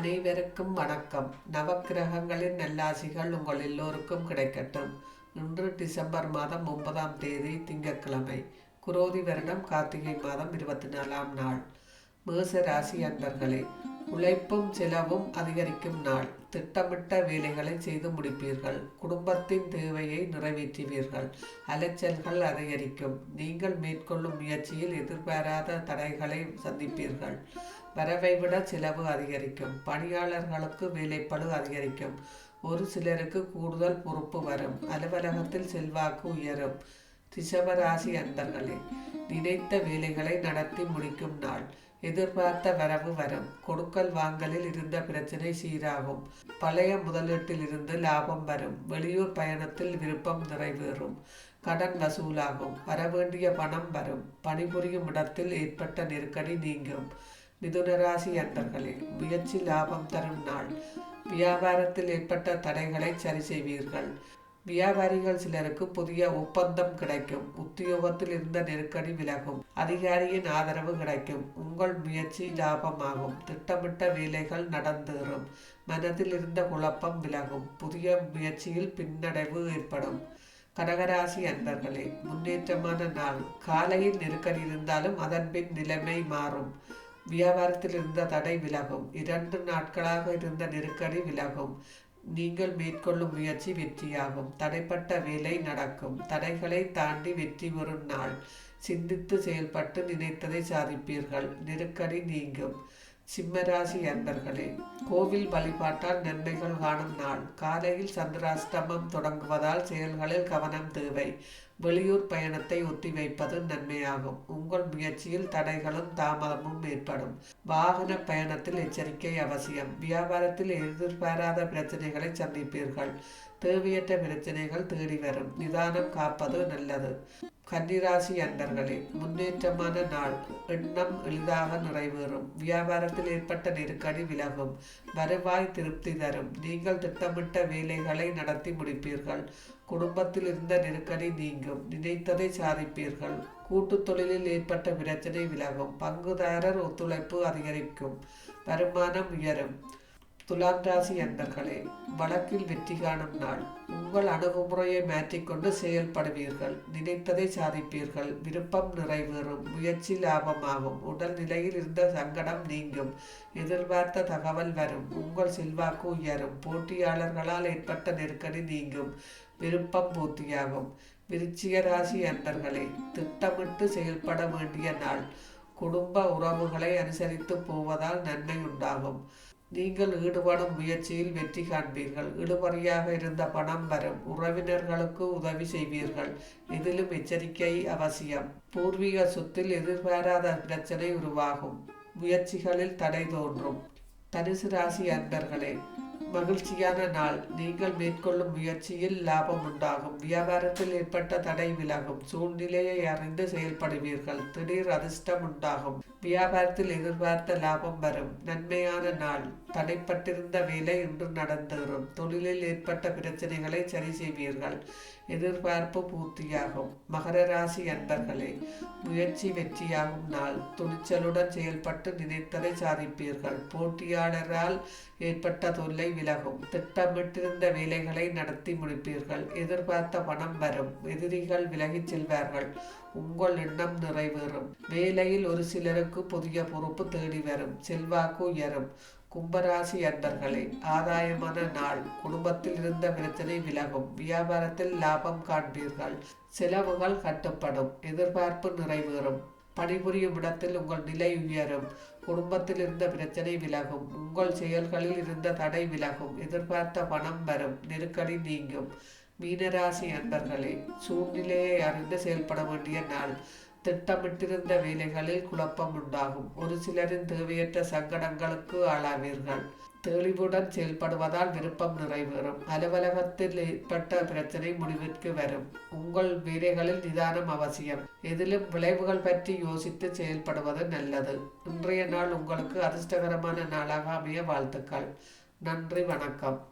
அனைவருக்கும் வணக்கம். நவக்கிரகங்களின் நல்லாசிகள் உங்கள் எல்லோருக்கும் கிடைக்கட்டும். இன்று டிசம்பர் மாதம் ஒன்பதாம் தேதி திங்கட்கிழமை குரோதி வருடம் கார்த்திகை மாதம் இருபத்தி நாலாம் நாள். மேச ராசி அன்பர்களே உழைப்பும் செலவும் அதிகரிக்கும் நாள். திட்டமிட்ட வேலைகளை செய்து முடிப்பீர்கள். குடும்பத்தின் தேவையை நிறைவேற்றுவீர்கள். அலைச்சல்கள் அதிகரிக்கும். நீங்கள் மேற்கொள்ளும் முயற்சியில் எதிர்பாராத தடைகளை சந்திப்பீர்கள். வரவை விட செலவு அதிகரிக்கும். பணியாளர்களுக்கு வேலைப்பளு அதிகரிக்கும். ஒரு சிலருக்கு கூடுதல் பொறுப்பு வரும். அலுவலகத்தில் செல்வாக்கு உயரும். ரிஷபராசி அன்பர்களே நினைத்த வேலைகளை நடத்தி முடிக்கும் நாள். எதிர்பார்த்த வரவு வரும். கொடுக்கல் வாங்கலில் இருந்த பிரச்சனை சீராகும். பழைய முதலீட்டில் இருந்து லாபம் வரும். வெளியூர் பயணத்தில் விருப்பம் நிறைவேறும். கடன் வசூலாகும். வரவேண்டிய பணம் வரும். பணிபுரியும் இடத்தில் ஏற்பட்ட நெருக்கடி நீங்கும். மிதுனராசி அன்பர்களே முயற்சி லாபம் தரும் நாள். வியாபாரத்தில் ஏற்பட்ட தடைகளை சரி செய்வீர்கள். வியாபாரிகள் சிலருக்கு புதிய ஒப்பந்தம் கிடைக்கும். உத்தியோகத்தில் இருந்த நெருக்கடி விலகும். அதிகாரியின் ஆதரவு கிடைக்கும். உங்கள் முயற்சி லாபமாகும். திட்டமிட்ட வேலைகள் நடந்தேறும். மனதில் இருந்த குழப்பம் விலகும். புதிய முயற்சியில் பின்னடைவு ஏற்படும். கடகராசி அன்பர்களே முன்னேற்றமான நாள். காலையில் நெருக்கடி இருந்தாலும் அதன் பின் நிலைமை மாறும். வியாபாரத்தில் இருந்த தடை விலகும். இரண்டு நாட்களாக இருந்த நெருக்கடி விலகும். நீங்கள் மேற்கொள்ளும் முயற்சி வெற்றியாகும். தடைப்பட்ட வேலை நடக்கும். தடைகளை தாண்டி வெற்றி ஒரு நாள். சிந்தித்து செயல்பட்டு நினைத்ததை சாதிப்பீர்கள். நெருக்கடி நீங்கும். சிம்மராசி அன்பர்களே கோவில் வழிபாட்டால் நன்மைகள் காணும் நாள். காலையில் சந்திராஷ்டமம் தொடங்குவதால் செயல்களில் கவனம் தேவை. வெளியூர் பயணத்தை ஒத்திவைப்பது நன்மையாகும். உங்கள் முயற்சியில் தடைகளும் தாமதமும் ஏற்படும். வாகன பயணத்தில் எச்சரிக்கை அவசியம். வியாபாரத்தில் எதிர்பாராத பிரச்சனைகளை சந்திப்பீர்கள். தேவையற்ற பிரச்சனைகள் தேடி வரும். நிதானம் காப்பது நல்லது. கன்னிராசி அன்பர்களே முன்னேற்றமான நாள். எண்ணம் எளிதாக நிறைவேறும். வியாபாரத்தில் ஏற்பட்ட நெருக்கடி விலகும். வருவாய் திருப்தி தரும். நீங்கள் திட்டமிட்ட வேலைகளை நடத்தி முடிப்பீர்கள். குடும்பத்தில் இருந்த நெருக்கடி நீங்கும். நினைத்ததை சாதிப்பீர்கள். கூட்டு தொழிலில் ஏற்பட்ட பிரச்சனை விலகும். பங்குதாரர் ஒத்துழைப்பு அதிகரிக்கும். வருமானம் உயரும். துலாம் ராசி அன்பர்களே வழக்கில் வெற்றி காணும் நாள். உங்கள் அணுகுமுறையை மாற்றிக்கொண்டு செயல்படுவீர்கள் நினைத்ததை சாதிப்பீர்கள் விருப்பம் நிறைவேறும் முயற்சி லாபமாகும் உடல் நிலையில் இருந்த சங்கடம் நீங்கும் எதிர்பார்த்த தகவல் வரும் உங்கள் செல்வாக்கு உயரும் போட்டியாளர்களால் ஏற்பட்ட நெருக்கடி நீங்கும் விருப்பம் பூர்த்தியாகும். விருச்சிக ராசி அன்பர்களே திட்டமிட்டு செயல்பட வேண்டிய நாள். குடும்ப உறவுகளை அனுசரித்து போவதால் நன்மை உண்டாகும். நீங்கள் ஈடுபடும் முயற்சியில் வெற்றி காண்பீர்கள். இடுபறியாக இருந்த பணம் வரும். உறவினர்களுக்கு உதவி செய்வீர்கள். இதிலும் எச்சரிக்கை அவசியம். பூர்வீக சொத்தில் எதிர்பாராத பிரச்சனை உருவாகும். முயற்சிகளில் தடை தோன்றும். தனுசு ராசி அன்பர்களே மகிழ்ச்சியான நாள். நீங்கள் மேற்கொள்ளும் முயற்சியில் லாபம் உண்டாகும். வியாபாரத்தில் ஏற்பட்ட தடை விலகும். சூழ்நிலையை அறிந்து செயல்படுவீர்கள். திடீர் அதிர்ஷ்டம் உண்டாகும். வியாபாரத்தில் எதிர்பார்த்த லாபம் வரும். நன்மையான நாள். தடைப்பட்டிருந்த வேலை இன்று நடந்தேறும். தொழிலில் ஏற்பட்ட பிரச்சனைகளை சரி செய்வீர்கள். எதிர்பார்ப்பு பூர்த்தியாகும். மகர ராசி அன்பர்களே முயற்சி வெற்றியாகும் நாள். துணிச்சலுடன் செயல்பட்டு நினைத்ததை சாதிப்பீர்கள். போட்டியாளரால் ஏற்பட்ட தொல்லை விலகும். திட்டமிட்டிருந்த வேலைகளை நடத்தி முடிப்பீர்கள். எதிர்பார்த்த பணம் வரும். எதிரிகள் விலகிச் செல்வார்கள். உங்கள் எண்ணம் நிறைவேறும். வேலையில் ஒரு சிலருக்கு புதிய பொறுப்பு தேடி வரும். செல்வாக்கு உயரும். கும்பராசி அன்பர்களே ஆதாயமான நாள். குடும்பத்தில் இருந்த பிரச்சனை விலகும். வியாபாரத்தில் லாபம் காண்பீர்கள். செலவுகள் கட்டுப்படும். எதிர்பார்ப்பு நிறைவேறும். பணிபுரியும் இடத்தில் உங்கள் நிலை உயரும். குடும்பத்தில் இருந்த பிரச்சனை விலகும். உங்கள் செயல்களில் இருந்த தடை விலகும். எதிர்பார்த்த பணம் வரும். நெருக்கடி நீங்கும். மீனராசி அன்பர்களே சூழ்நிலையை அறிந்து செயல்பட வேண்டிய நாள். திட்டமிட்டிருந்த வேலைகளில் குழப்பம் உண்டாகும். ஒரு சிலரின் தேவையற்ற சங்கடங்களுக்கு ஆளாவீர்கள். தெளிவுடன் செயல்படுவதால் விருப்பம் நிறைவேறும். அலுவலகத்தில் ஏற்பட்ட பிரச்சனை முடிவிற்கு வரும். உங்கள் வேலைகளில் நிதானம் அவசியம். எதிலும் விளைவுகள் பற்றி யோசித்து செயல்படுவது நல்லது. இன்றைய நாள் உங்களுக்கு அதிர்ஷ்டகரமான நாளாக அமைய வாழ்த்துக்கள். நன்றி வணக்கம்.